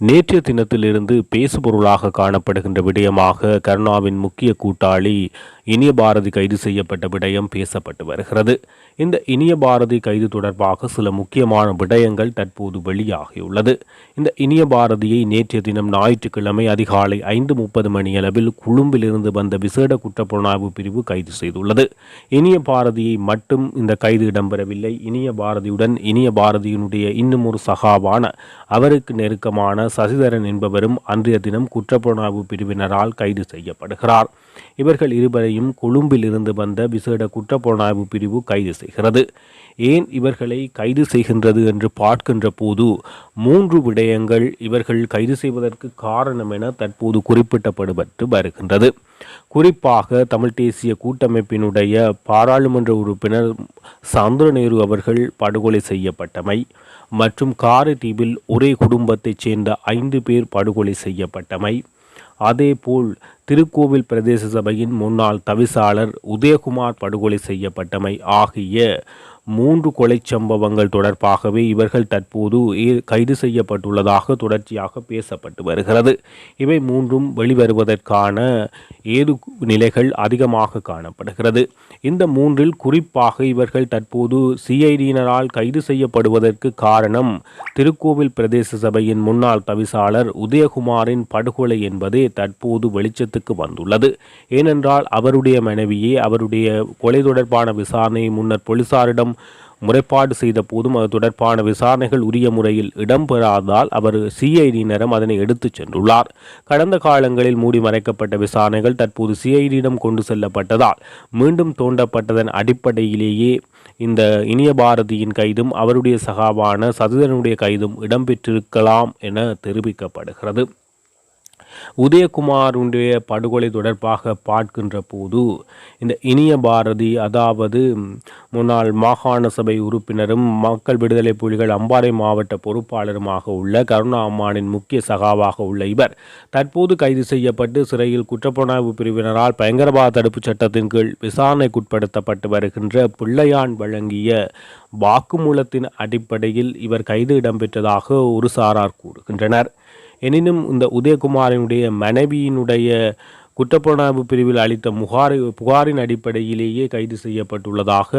நேற்றைய தினத்திலிருந்து பேசுபொருளாக காணப்படுகின்ற விடயமாக கருணாவின் முக்கிய கூட்டாளி இனிய பாரதி கைது செய்யப்பட்ட விடயம் பேசப்பட்டு வருகிறது. இந்த இனிய பாரதி கைது தொடர்பாக சில முக்கியமான விடயங்கள் தற்போது வெளியாகியுள்ளது. இந்த இனிய பாரதியை நேற்றைய தினம் ஞாயிற்றுக்கிழமை அதிகாலை ஐந்து முப்பது மணியளவில் குழும்பிலிருந்து வந்த விசேட குற்றப்புலனாய்வு பிரிவு கைது செய்துள்ளது. இனிய பாரதியை மட்டும் இந்த கைது இடம்பெறவில்லை. இனிய பாரதியுடன் இனிய பாரதியினுடைய இன்னும் ஒரு சகாவான அவருக்கு நெருக்கமான சசிதரன் என்பவரும் அன்றைய தினம் குற்றப்புலனாய்வு பிரிவினரால் கைது செய்யப்படுகிறார். இவர்கள் இருவரையும் கொழும்பில் இருந்து வந்த விசேட குற்றப்புலனாய்வு பிரிவு கைது செய்கிறது. ஏன் இவர்களை கைது செய்கின்றது என்று பார்க்கின்ற போது மூன்று விடயங்கள் இவர்கள் கைது செய்வதற்கு காரணம் என தற்போது குறிப்பிட்டப்படுபட்டு வருகின்றது. குறிப்பாக தமிழ் தேசிய கூட்டமைப்பினுடைய பாராளுமன்ற உறுப்பினர் சந்திர நேரு அவர்கள் படுகொலை செய்யப்பட்டமை மற்றும் காரைதீவில் ஒரே குடும்பத்தைச் சேர்ந்த ஐந்து பேர் படுகொலை செய்யப்பட்டமை. அதேபோல் திருக்கோவில் பிரதேச சபையின் முன்னாள் தவிசாளர் உதயகுமார் படுகொலை செய்யப்பட்டமை ஆகிய மூன்று கொலை சம்பவங்கள் தொடர்பாகவே இவர்கள் தற்போது கைது செய்யப்பட்டுள்ளதாக தொடர்ச்சியாக பேசப்பட்டு வருகிறது. இவை மூன்றும் வெளிவருவதற்கான ஏது நிலைகள் அதிகமாக காணப்படுகிறது. இந்த மூன்றில் குறிப்பாக இவர்கள் தற்போது சிஐடியினரால் கைது செய்யப்படுவதற்கு காரணம் திருக்கோவில் பிரதேச சபையின் முன்னாள் தவிசாளர் உதயகுமாரின் படுகொலை என்பதே தற்போது வெளிச்சத்துக்கு வந்துள்ளது. ஏனென்றால் அவருடைய மனைவியே அவருடைய கொலை தொடர்பான விசாரணை முன்னர் போலீசாரிடம் முறைப்பாடு செய்த போதும் அது தொடர்பான விசாரணைகள் உரிய முறையில் இடம்பெறாததால் அவர் சிஐடியினரும் அதனை எடுத்துச் சென்றுள்ளார். கடந்த காலங்களில் மூடி மறைக்கப்பட்ட விசாரணைகள் தற்போது சிஐடியிடம் கொண்டு செல்லப்பட்டதால் மீண்டும் தோண்டப்பட்டதன் அடிப்படையிலேயே இந்த இனிய பாரதியின் கைதும் அவருடைய சகாவான சதுதனுடைய கைதும் இடம்பெற்றிருக்கலாம் என தெரிவிக்கப்படுகிறது. உதயகுமாருடைய படுகொலை தொடர்பாக பார்க்கின்ற போது இந்த இனிய பாரதி அதாவது முன்னாள் மாகாண சபை உறுப்பினரும் மக்கள் விடுதலை புலிகள் அம்பாறை மாவட்ட பொறுப்பாளருமாக உள்ள கருணா அம்மானின் முக்கிய சகாவாக உள்ள இவர் தற்போது கைது செய்யப்பட்டு சிறையில் குற்றப்புலனாய்வு பிரிவினரால் பயங்கரவாத தடுப்பு சட்டத்தின் கீழ் விசாரணைக்குட்படுத்தப்பட்டு வருகின்ற பிள்ளையான் வழங்கிய வாக்குமூலத்தின் அடிப்படையில் இவர் கைது இடம்பெற்றதாக ஒரு சாரார் கூறுகின்றனர். எனினும் இந்த உதயகுமாரினுடைய மனைவியினுடைய குற்றப்புலனாய்வு பிரிவில் அளித்த முகாரி புகாரின் அடிப்படையிலேயே கைது செய்யப்பட்டுள்ளதாக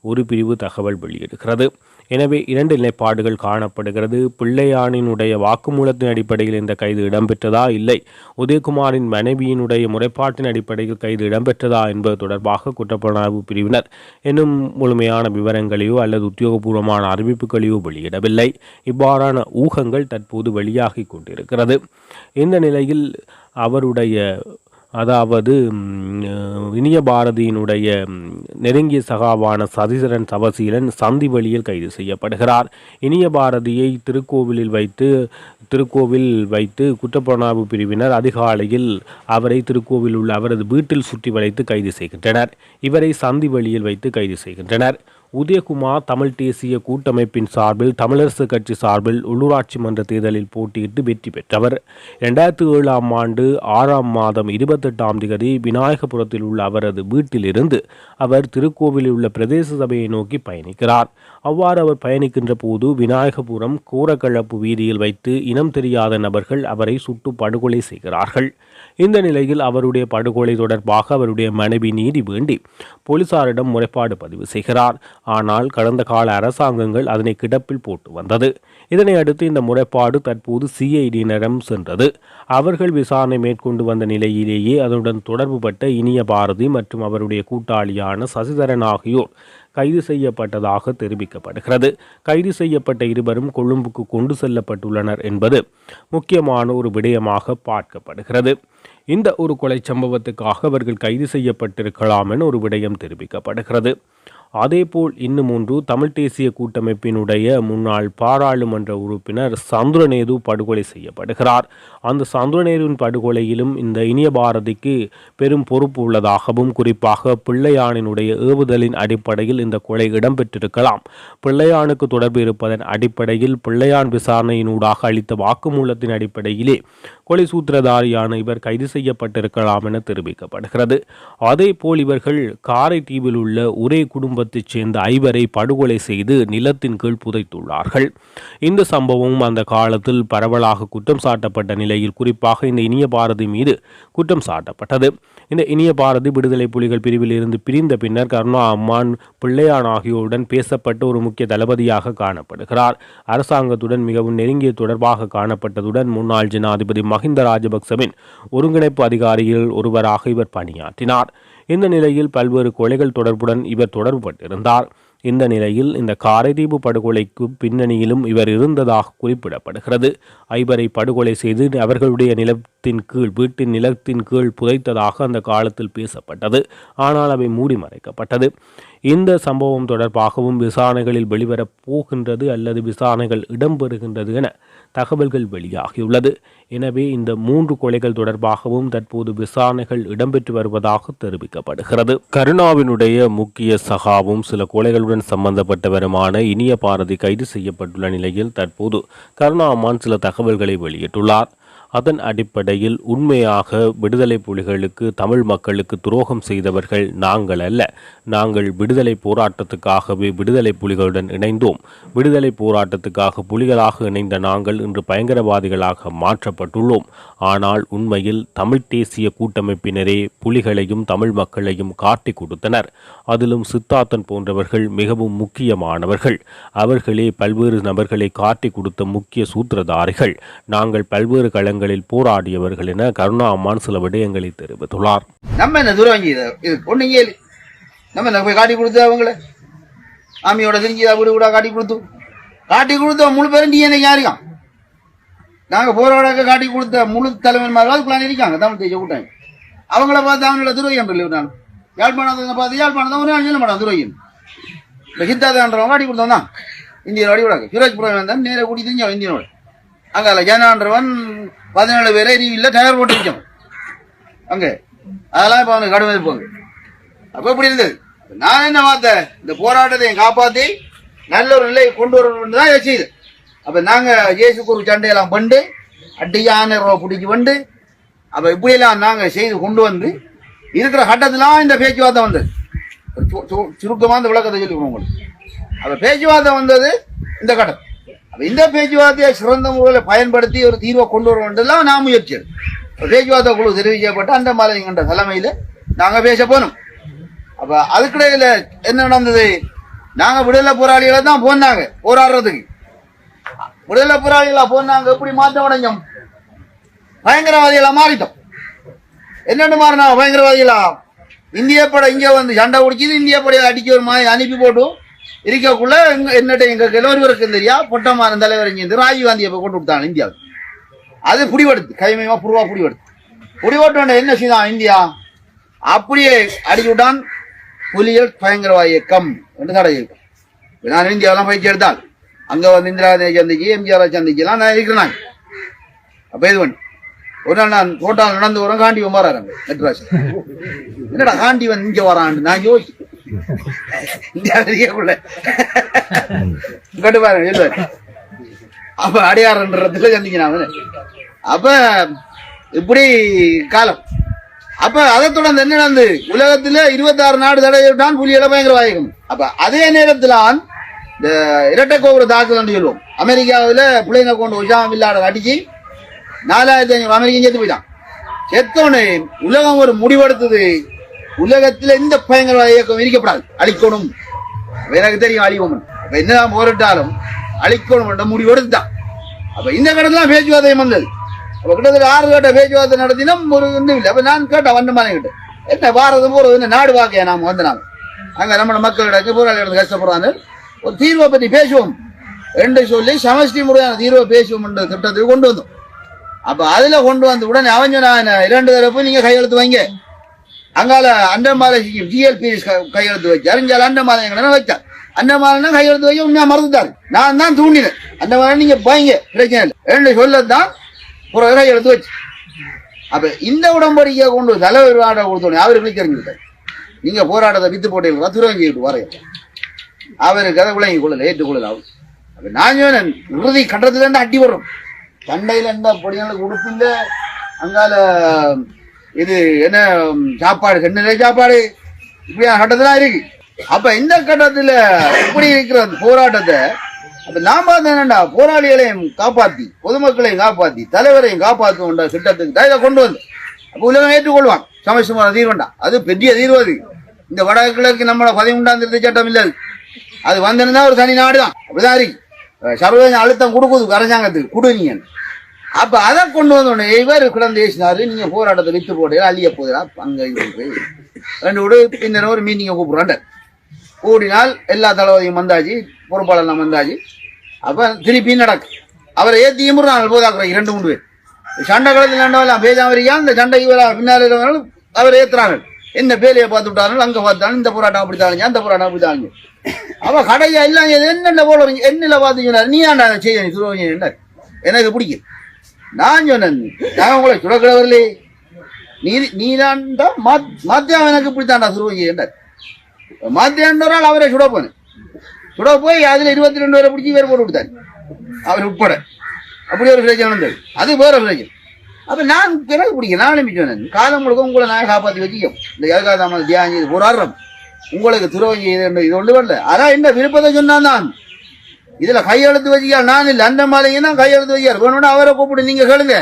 ஒரு பிரிவு தகவல் வெளியிடுகிறது. எனவே இரண்டு நிலைப்பாடுகள் காணப்படுகிறது. பிள்ளையானினுடைய வாக்குமூலத்தின் அடிப்படையில் இந்த கைது இடம்பெற்றதா? இல்லை. உதயகுமாரின் மனைவியினுடைய முறைப்பாட்டின் அடிப்படையில் கைது இடம்பெற்றதா என்பது தொடர்பாக குற்றப்புலனாய்வு பிரிவினர் இன்னும் முழுமையான விவரங்களையோ அல்லது உத்தியோகபூர்வமான அறிவிப்புகளையோ வெளியிடவில்லை. இவ்வாறான ஊகங்கள் தற்போது வெளியாகி கொண்டிருக்கிறது. இந்த நிலையில் அவருடைய அதாவது இனிய பாரதியினுடைய நெருங்கிய சகாவான சதிசரன் சவசீலன் சந்தி வழியில் கைது செய்யப்படுகிறார். இனிய பாரதியை திருக்கோவிலில் வைத்து திருக்கோவில் வைத்து குற்றப்புலனாய்வு பிரிவினர் அதிகாலையில் அவரை திருக்கோவில் உள்ள அவரது வீட்டில் சுற்றி வளைத்து கைது செய்கின்றனர். இவரை சந்தி வழியில் வைத்து கைது செய்கின்றனர். உதயகுமார் தமிழ் தேசிய கூட்டமைப்பின் சார்பில் தமிழரசு கட்சி சார்பில் உள்ளூராட்சி மன்ற தேர்தலில் போட்டியிட்டு வெற்றி பெற்றவர். இரண்டாயிரத்தி ஏழாம் ஆண்டு ஆறாம் மாதம் இருபத்தெட்டாம் திகதி விநாயகபுரத்தில் உள்ள அவரது வீட்டிலிருந்து அவர் திருக்கோவிலில் உள்ள பிரதேச சபையை நோக்கி பயணிக்கிறார். அவ்வாறு அவர் பயணிக்கின்ற போது விநாயகபுரம் கூரக்கழப்பு வீதியில் வைத்து இனம் தெரியாத நபர்கள் அவரை சுட்டு படுகொலை செய்கிறார்கள். இந்த நிலையில் அவருடைய படுகொலை தொடர்பாக அவருடைய மனைவி நீதி வேண்டி போலீசாரிடம் முறைப்பாடு பதிவு செய்கிறார். ஆனால் கடந்த கால அரசாங்கங்கள் அதனை கிடப்பில் போட்டு வந்தது. இதனை அடுத்து இந்த முறைப்பாடு தற்போது சிஐடியினரம் சென்றது. அவர்கள் விசாரணை மேற்கொண்டு வந்த நிலையிலேயே அதனுடன் தொடர்புபட்ட இனிய பாரதி மற்றும் அவருடைய கூட்டாளியான சசிதரன் ஆகியோர் கைது செய்யப்பட்டதாக தெரிவிக்கப்படுகிறது. கைது செய்யப்பட்ட இருவரும் கொழும்புக்கு கொண்டு செல்லப்பட்டுள்ளனர் என்பது முக்கியமான ஒரு விடயமாக பார்க்கப்படுகிறது. இந்த ஒரு கொலை சம்பவத்துக்காக அவர்கள் கைது செய்யப்பட்டிருக்கலாம் என ஒரு விடயம் தெரிவிக்கப்படுகிறது. அதேபோல் இன்னும் ஒன்று தமிழ் தேசிய கூட்டமைப்பினுடைய முன்னாள் பாராளுமன்ற உறுப்பினர் சந்திரநேது படுகொலை செய்யப்படுகிறார். அந்த சந்திரநேருவின் படுகொலையிலும் இந்த இனிய பாரதிக்கு பெரும் பொறுப்பு உள்ளதாகவும் குறிப்பாக பிள்ளையானினுடைய ஏவுதலின் அடிப்படையில் இந்த கொலை இடம்பெற்றிருக்கலாம். பிள்ளையானுக்கு தொடர்பு இருப்பதன் அடிப்படையில் பிள்ளையான் விசாரணையினூடாக அளித்த வாக்குமூலத்தின் அடிப்படையிலே கொலை சூத்திரதாரியான இவர் கைது செய்யப்பட்டிருக்கலாம் என தெரிவிக்கப்படுகிறது. அதேபோல் இவர்கள் காரைதீவில் உள்ள ஒரே குடும்ப குடும்பத்தைச் சேர்ந்த ஐவரை படுகொலை செய்து நிலத்தின் கீழ் புதைத்துள்ளார்கள். இந்த சம்பவம் அந்த காலத்தில் பரவலாக குற்றம் சாட்டப்பட்ட நிலையில் குறிப்பாக இந்த இனிய பாரதி மீது குற்றம் சாட்டப்பட்டது. இந்த இனிய பாரதி விடுதலை புலிகள் பிரிவில் இருந்து பிரிந்த பின்னர் கருணா அம்மான் பிள்ளையான் ஆகியோருடன் பேசப்பட்ட ஒரு முக்கிய தளபதியாக காணப்படுகிறார். அரசாங்கத்துடன் மிகவும் நெருங்கிய தொடர்பாக காணப்பட்டதுடன் முன்னாள் ஜனாதிபதி மஹிந்த ராஜபக்சவின் ஒருங்கிணைப்பு அதிகாரியில் ஒருவராக இவர் பணியாற்றினார். இந்த நிலையில் பல்வேறு கொலைகள் தொடர்புடன் இவர் தொடர்புபட்டிருந்தார். இந்த நிலையில் இந்த காரைதீவு படுகொலைக்கு பின்னணியிலும் இவர் இருந்ததாக குறிப்பிடப்படுகிறது. ஐவரை படுகொலை செய்து அவர்களுடைய நிலத்தின் கீழ் வீட்டின் நிலத்தின் கீழ் புதைத்ததாக அந்த காலத்தில் பேசப்பட்டது. ஆனால் அவை மூடி மறைக்கப்பட்டது. இந்த சம்பவம் தொடர்பாகவும் விசாரணைகளில் வெளிவரப் போகின்றது அல்லது விசாரணைகள் இடம்பெறுகின்றது என தகவல்கள் வெளியாகியுள்ளது. எனவே இந்த மூன்று கொலைகள் தொடர்பாகவும் தற்போது விசாரணைகள் இடம்பெற்று வருவதாக தெரிவிக்கப்படுகிறது. கருணாவினுடைய முக்கிய சகாவும் சில கொலைகளுடன் சம்பந்தப்பட்டவருமான இனிய பாரதி கைது செய்யப்பட்டுள்ள நிலையில் தற்போது கருணா சில தகவல்களை வெளியிட்டுள்ளார். அதன் அடிப்படையில் உண்மையாக விடுதலை புலிகளுக்கு தமிழ் மக்களுக்கு துரோகம் செய்தவர்கள் நாங்கள் அல்ல. நாங்கள் விடுதலை போராட்டத்துக்காகவே விடுதலை புலிகளுடன் இணைந்தோம். விடுதலை போராட்டத்துக்காக புலிகளாக இணைந்த நாங்கள் இன்று பயங்கரவாதிகளாக மாற்றப்பட்டுள்ளோம். ஆனால் உண்மையில் தமிழ் தேசிய கூட்டமைப்பினரே புலிகளையும் தமிழ் மக்களையும் காட்டி கொடுத்தனர். அதிலும் சித்தார்த்தன் போன்றவர்கள் மிகவும் முக்கியமானவர்கள். அவர்களே பல்வேறு நபர்களை காட்டி கொடுத்த முக்கிய சூத்திரதாரிகள். நாங்கள் பல்வேறு களங்களில் போராடியவர்கள் என கருணா அம்மான் சில விடயங்களை தெரிவித்துள்ளார். நம்ம என்ன துரோகி இது? நம்ம என்ன போய் காட்டி கொடுத்து அவங்கள? ஆமியோட தெரிஞ்சு வீடு கூட காட்டி கொடுத்து. காட்டி கொடுத்த முழு பேரும் டிஎன்ஏ யாருக்கான் நாங்கள் போராட காட்டி கொடுத்த முழு தலைவன்மார்கள் பிளான் இருக்காங்க தமிழ் தேசிய கூட்டம் அவங்கள பார்த்து அவங்களோட துரோகி என்று நான்? யாழ்ப்பாணத்தை பார்த்து யாழ்ப்பாணம் ஒரு நாள் சொல்ல மாட்டான் துரோகியம். இந்த சித்தாதான்றவன் காட்டி கொடுத்தவன் தான். இந்தியன் அடி விடாங்க சுரேஷ்புரம் தான் நேர கூட்டி தெரிஞ்சவன் இந்தியனோட. அங்கால ஜனான்றவன் பதினேழு பேரை இல்லை டயர் போட்டு இருக்கவன் அங்கே. அதெல்லாம் இப்போ அவனுக்கு கடுமை இருப்பாங்க அப்ப இப்படி இருந்தது? நான் என்ன பார்த்தேன் இந்த போராட்டத்தை காப்பாத்தி நல்ல ஒரு நிலையை கொண்டு வரணும்னு தான் யோசிச்சு அப்ப நாங்க இயேசுக்குரு சண்டையெல்லாம் பண்ணு அட்டியான பிடிச்சி வந்து அப்ப இப்படியெல்லாம் நாங்க செய்து கொண்டு வந்து இருக்கிற கட்டத்திலாம் இந்த பேச்சுவார்த்தை வந்தது. சு- சுருக்கமா இந்த விளக்கத்தை சொல்லிக்கணும் உங்களுக்கு. அப்ப பேச்சுவார்த்தை வந்தது இந்த கட்டம். அப்ப இந்த பேச்சுவார்த்தையை சிறந்த முறையில் பயன்படுத்தி ஒரு தீர்வை கொண்டு வர வேண்டியதெல்லாம் நான் முயற்சி பேச்சுவார்த்தை குழு தெரிவிக்கப்பட்டு அந்த மாலைங்கிற தலைமையில நாங்க பேச போனோம். அப்ப அதுக்கிடையில என்ன நடந்தது? நாங்க விடுதலை போராளிகளை தான் போனாங்க போராடுறதுக்கு. விடுதலை போராளிகளா போனாங்க எப்படி மாற்றம் அடைஞ்சோம்? பயங்கரவாதிகளா மாறிட்டோம். என்னென்னு மாறினா பயங்கரவாதிகளா? இந்திய படை இங்க வந்து சண்டை குடிச்சது இந்திய படையை அடிக்க ஒரு மாதிரி அனுப்பி போட்டு இருக்கக்குள்ள எங்க என்னட்ட எங்க கிழவருக்கு தெரியா? பொட்டமான தலைவர் இங்க இருந்து ராஜீவ் காந்தியை போய் கொண்டு விட்டாங்க இந்தியாவுக்கு. அது புடிவெடுத்து கைமயமா புருவா புடிவெடுத்து புடிவெட்டு என்ன செய்தான் இந்தியா? அப்படியே அடிச்சு விட்டான் புலிகள் பயங்கரவாத இயக்கம் என்று தடை இயக்கம் நான் இந்தியாவெல்லாம் பயிற்சி எடுத்தால் அங்க வந்து இந்திரா காந்தியை சந்திச்சு எம்ஜிஆர் சந்திக்கலாம் நான் இருக்கிறேன். அப்ப இது பண்ணு ஒரு நாள் நான் ரோட்டால் நடந்து வரேன் காண்டிவன் வராங்க மெட்ராஸ் என்னடா காண்டிவன் இங்க வரான்னு நான் யோசி இந்தியாவில் இருக்கக்குள்ள பாருங்க இல்ல அப்ப அடியாரன்றதுல சந்திக்கிறான் அவனு. அப்ப இப்படி காலம். அப்ப அதை தொடர்ந்து என்ன நடந்து? உலகத்துல இருபத்தாறு நாடு தடையிட்டான் புலியில பயங்கரவாயகம் அப்ப அதே நேரத்தில் இந்த இரட்டை கோபுர தாக்குதல் சொல்லுவோம். அமெரிக்காவில் பிள்ளைங்க கொண்டு உஷாம் இல்லாத அடிச்சு நாலாயிரத்தி ஐநூறு அமெரிக்கன் செத்து போயிட்டான். செத்தோடனே உலகம் ஒரு முடிவெடுத்தது. உலகத்தில் இந்த பயங்கரவாத இயக்கம் இருக்கப்படாது அழிக்கணும். எனக்கு தெரியும் அழிவோம் அப்போ என்னதான் போரிட்டாலும் அழிக்கணும் என்ற முடிவு எடுத்துட்டான் அப்ப இந்த கடத்துல பேச்சுவார்த்தை வந்தது. அப்ப கிட்டத்தட்ட ஆறு கட்ட பேச்சுவார்த்தை நடத்தினோம் ஒரு ஒன்றும் இல்லை. அப்ப நான் கேட்டேன் வண்டமான கிட்ட. என்ன பாரதம் போறது என்ன நாடு வாக்கையா நாம வந்தனாங்க நாம அங்க நம்ம மக்களிடம் போராளிகள் கஷ்டப்படுறாங்க. ஒரு தீர்வை பத்தி பேசுவோம். என்று சொல்லி சமஷ்டி முறையான தீர்வை பேசுவோம் என்ற கொண்டு வந்தோம். அப்ப அதுல கொண்டு வந்து உடனே அவன் சொன்னான் இரண்டு தரப்பு நீங்க கையெழுத்து வைங்க. அங்கால அண்டமாலை ஜிஎல்பி கையெழுத்து வச்சார். அறிஞ்சால் அண்டமாலை எங்களை வச்சார். அண்டமாலைன்னா கையெழுத்து வைக்க உண்மையா மறந்துட்டாரு நான் தான் தூண்டினேன். அண்டமாலை நீங்க பயங்க பிரச்சனை இல்லை. ரெண்டு சொல்லத்தான் ஒரு கையெழுத்து வச்சு. அப்ப இந்த உடம்படிக்கை கொண்டு தலைவர் ஆட கொடுத்தோடனே அவருக்கு தெரிஞ்சுட்டார் நீங்க போராட்டத்தை வித்து போட்டீங்களா துறங்கிட்டு வரையும் அவருக்கு அதை விளங்கி கொள்ளல ஏற்றுக்கொள்ளல அவர். அப்ப நான் சொன்னேன் இறுதி கட்டத்துல இருந்து அட்டி வரும். சண்டையில எந்த பொடிகளுக்கு உடுப்பில்ல அங்கால இது என்ன சாப்பாடு கண்ணிலே சாப்பாடு. இப்படியா கட்டத்துல இருக்கு. அப்ப இந்த கட்டத்துல இப்படி இருக்கிற அந்த போராட்டத்தை அப்ப நாம பார்த்தேன் என்னடா போராளிகளையும் காப்பாத்தி பொதுமக்களையும் காப்பாத்தி தலைவரையும் காப்பாற்றுவோன்ற திட்டத்துக்கு தான் இதை கொண்டு வந்து. அப்ப உலகம் ஏற்றுக்கொள்வான். சமயசுமான தீர்வண்டா. அது பெரிய தீர்வு அது இந்த வடகிழக்கு நம்மளோட பதிமூன்றாம் திருத்த சட்டம் இல்லை அது. வந்திருந்தா ஒரு தனி நாடு தான் அப்படிதான் இருக்கு. சர்வதேச அழுத்தம் கொடுக்குது அரசாங்கத்துக்கு கொடுங்க அப்ப அதை கொண்டு வந்தோடனே இவர் கிடந்து ஏசினாரு நீங்க போராட்டத்தை வித்து போடு அழிய போகிறா அங்க போய். ரெண்டு விட பின்னர் ஒரு மீட்டிங்கை கூப்பிடுறாண்ட கூடினால் எல்லா தளபதியும் வந்தாச்சு பொறுப்பாளர்லாம் வந்தாச்சு. அப்போ திருப்பி நடக்கு. அவரை ஏத்தி இமுறாங்க போதாக்குற இரண்டு மூணு பேர். சண்டை காலத்தில் ரெண்டாவெல்லாம் பேசாமரியா இந்த சண்டைக்கு வர பின்னால் இருக்கிறவங்களும் அவர் ஏற்றுறாங்க என்ன பேலையை பார்த்து விட்டாலும் அங்கே பார்த்தாலும் இந்த போராட்டம் அப்படி தாங்க அந்த போராட்டம் அப்படி தாங்க அவ கடையா எல்லாம் என்னென்ன போல என்னல பார்த்தீங்கன்னா நீ ஏன்டா செய்ய நீ என்ன? எனக்கு பிடிக்கும் நான் சொன்னேன் நான் உங்களை சுடக்கிழவர்களே நீ நீதான்டா மாத்தியம் எனக்கு இப்படித்தான்டா துருவங்க ரெண்டு நாள் அவரை சுட போனேன் சுட போய் அதுல இருபத்தி ரெண்டு பேரை பிடிச்சி வேறு போட்டு விட்டார் அவர் உட்பட. அப்படி ஒரு பிரச்சனை வந்தது. அது வேற பிரச்சனை. அப்ப நான் பிறகு பிடிக்கும். நான் அனுப்பி காலம் முழுக்க உங்களை நான் காப்பாற்றி வச்சுக்கோம் இந்த ஏகாதாமல் தியானம் செய்து போராடுறோம் உங்களுக்கு துறவம் செய்து இது ஒன்று வரல அதான் என்ன விருப்பத்தை சொன்னான் தான் இதுல கையெழுத்து வச்சிக்கால் நான் இல்லை. அந்த மாதிரினா கையெழுத்து வைக்கார் வேணும்னா அவரை கூப்பிடு நீங்க கேளுங்க.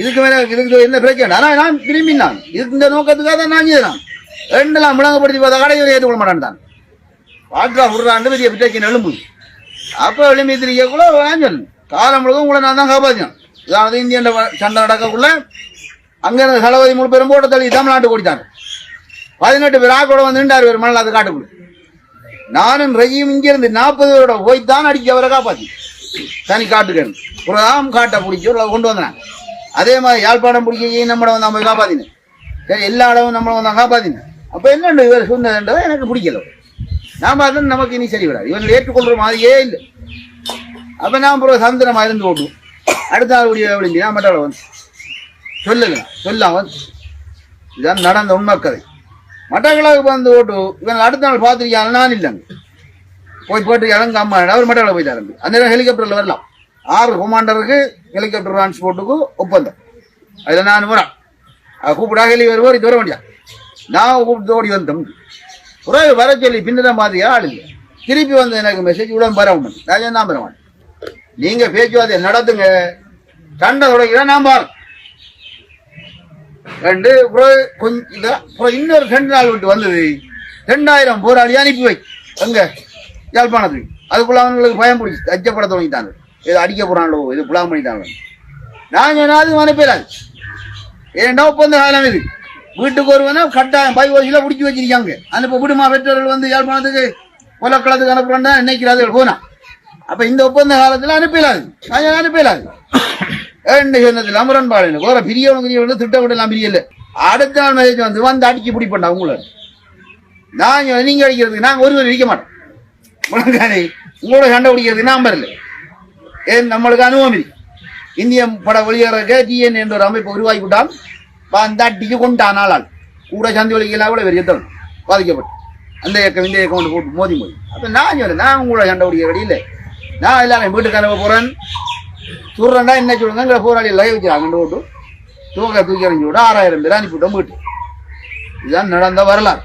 இதுக்கு மேல இதுக்கு என்ன பிரச்சனை? ஆனா நான் விரும்பினான். இதுக்கு இந்த நோக்கத்துக்காக தான் நான் செய்தான் ரெண்டுலாம் முழங்கப்படுத்தி பார்த்தா கடையில் ஏற்றுக்கொள்ள மாட்டான் வாட்ரா விடுறான் பெரிய பிட்டைக்கு எலும்பு அப்போ எலும்பி திரிக்கக்குள்ள ஆஞ்சல் காலம் முழுக்க உங்களை நான் தான் காப்பாற்றினேன் இதாவது இந்தியன் சண்டை நடக்கக்குள்ள அங்கே இருந்த தளபதி மூணு பேரும் போட்ட தள்ளி தமிழ்நாட்டு ஓடித்தாங்க பதினெட்டு பேர் ஆக்கோட வந்து நின்றார் பேர் மணல் அது காட்டுக்குள்ள நானும் ரஜியும் இங்கிருந்து நாற்பது பேரோட போய் தான் அடிக்க அவரை காப்பாற்றி தனி காட்டுக்கேன் புறதாம் காட்டை பிடிச்சி ஒரு கொண்டு வந்தேன் அதே மாதிரி யாழ்ப்பாணம் பிடிக்க நம்மளை வந்து நம்ம காப்பாற்றினேன் சரி எல்லா இடமும் நம்மளை வந்து காப்பாற்றினேன் அப்ப என்னண்டு இவர் சொன்னதுன்றதை எனக்கு பிடிக்கல. நாம அது நமக்கு இனி சரி விடாது இவன் ஏற்றுக்கொள்ற மாதிரியே இல்லை. அப்ப நாம் பிறகு சந்திரமா இருந்து ஓட்டுவோம் அடுத்த ஆள் முடிய விழுந்தினா மற்றவளை வந்து. சொல்லுங்க சொல்லாம் வந்து. இதான் நடந்த உண்மை கதை மட்டக்களவுக்கு வந்து ஓட்டு இவன் அடுத்த நாள் பார்த்துருக்காங்க நான் இல்லைங்க. போய் போட்டு இறங்க அம்மா அவர் மட்டக்கள போய் தரம்பி அந்த நேரம் ஹெலிகாப்டர்ல வரலாம். ஆறு கொமாண்டருக்கு ஹெலிகாப்டர் டிரான்ஸ்போர்ட்டுக்கு ஒப்பந்தம். அதில் நான் வரேன். கூப்பிடா ஹெலி வருவார் இது வர வேண்டியா நான் கூப்பிட்டு ஓடி வந்தோம். உறவு வர சொல்லி பின்னதான் மாதிரி ஆள் இல்லை. திருப்பி வந்து எனக்கு மெசேஜ் உடன் வர உண்டு நான் தான் வர மாட்டேன் நீங்க பேச்சுவார்த்தை நடத்துங்க. சண்டை தொடங்கினா நான் பாரு ரெண்டு கொஞ்சம் இன்னொரு ரெண்டு நாள் விட்டு வந்தது. ரெண்டாயிரம் போராளி அனுப்பி வை. எங்க? யாழ்ப்பாணத்துக்கு. அதுக்குள்ள அவங்களுக்கு பயம் பிடிச்சி அச்சப்பட தொடங்கிட்டாங்க. இது அடிக்க போறாங்களோ? இது புலாம் பண்ணிட்டாங்க நான் என்ன அது அனுப்பிடாது ஏன்டா ஒப்பந்த காலம் இது? வீட்டுக்கு ஒருவனா கட்டாயம் பை வயசுல பிடிச்சி வச்சிருக்காங்க. அனுப்ப விடுமா பெற்றோர்கள் வந்து யாழ்ப்பாணத்துக்கு உலக்களத்துக்கு அனுப்புறா நினைக்கிறார்கள் போனா. அப்ப இந்த ஒப்பந்த காலத்துல அனுப்பிடாது நான் அனுப்பிடாது ஏன்னு சொன்னதுல அமரன்பாடு வேற பிரியவங்க திட்ட திட்டம் எல்லாம் பிரியல. அடுத்த நாள் மெசேஜ் வந்து வந்து அடிக்க பிடிப்பண்டா உங்களை. நான் நீங்க அடிக்கிறதுக்கு நாங்க ஒருவர் அடிக்க மாட்டோம். முழங்கானே உங்களோட சண்டை பிடிக்கிறதுக்கு நான் வரல. ஏன் நம்மளுக்கு அனுபவம் இந்திய பட வெளியேறக்க டிஎன் என்ற ஒரு அமைப்பு உருவாக்கி வந்து அந்த அடிக்கு கொண்டான் ஆளால் கூட சந்தி வலிக்கலாம் கூட வெறிய தரும் பாதிக்கப்பட்டு. அந்த இயக்கம் இந்த இயக்கம் கொண்டு போட்டு மோதி மோதி. அப்போ நான் சொன்னேன் நான் கூட சண்டை பிடிக்க வழி இல்லை. நான் எல்லாரும் வீட்டுக்கு அனுப்ப போகிறேன் சுடுறேன்டா என்ன சொல்லுங்க போராளி லைவ் வச்சுறாங்க போட்டு தூக்க தூக்கி அறிஞ்சு விட ஆறாயிரம் பேர் அனுப்பிவிட்டோம் வீட்டு இதுதான் நடந்த வரலாறு.